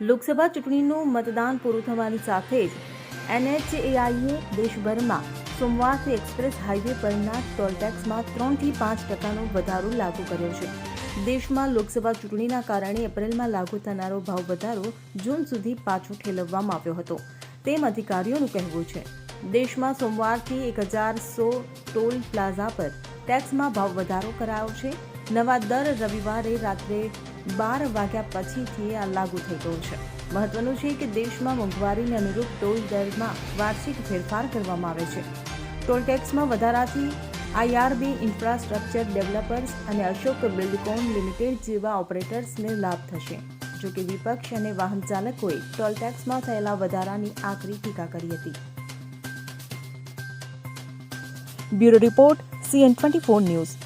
લોકસભા ચૂંટણીનું મતદાન પૂરું થવાની સાથે જ એનએચએઆઈએ દેશભરમાં સોમવારથી એક્સપ્રેસ હાઈવે પરના ટોલટેક્સમાં ત્રણથી પાંચ ટકાનો વધારો લાગુ કર્યો છે. દેશમાં લોકસભા ચૂંટણીના કારણે એપ્રિલમાં લાગુ થનારો ભાવ વધારો જૂન સુધી પાછો ઠેલવવામાં આવ્યો હતો. તેમ અધિકારીઓનું કહેવું છે. દેશમાં સોમવારથી એક હજાર સો ટોલ પ્લાઝા પર ટેક્સમાં ભાવ વધારો કરાયો છે. નવા દર રવિવારે રાત્રે બાર વાગ્યા પછીથી આ લાગુ થઈ ગયું છે. મહત્વનું છે કે દેશમાં મોંઘવારીને અનુરૂપ ટોલ દરમાં વાર્ષિક ફેરફાર કરવામાં આવે છે. ટોલ ટેક્સમાં વધારાથી આઈઆરબી ઇન્ફ્રાસ્ટ્રક્ચર ડેવલપર્સ અને અશોક બિલ્ડકોન લિમિટેડ જેવા ઓપરેટર્સને લાભ થશે. જો કે વિપક્ષ અને વાહન ચાલકોએ ટોલ ટેક્સમાં થયેલા વધારાની આકરી ટીકા કરી હતી. Bureau report, CN twenty four news.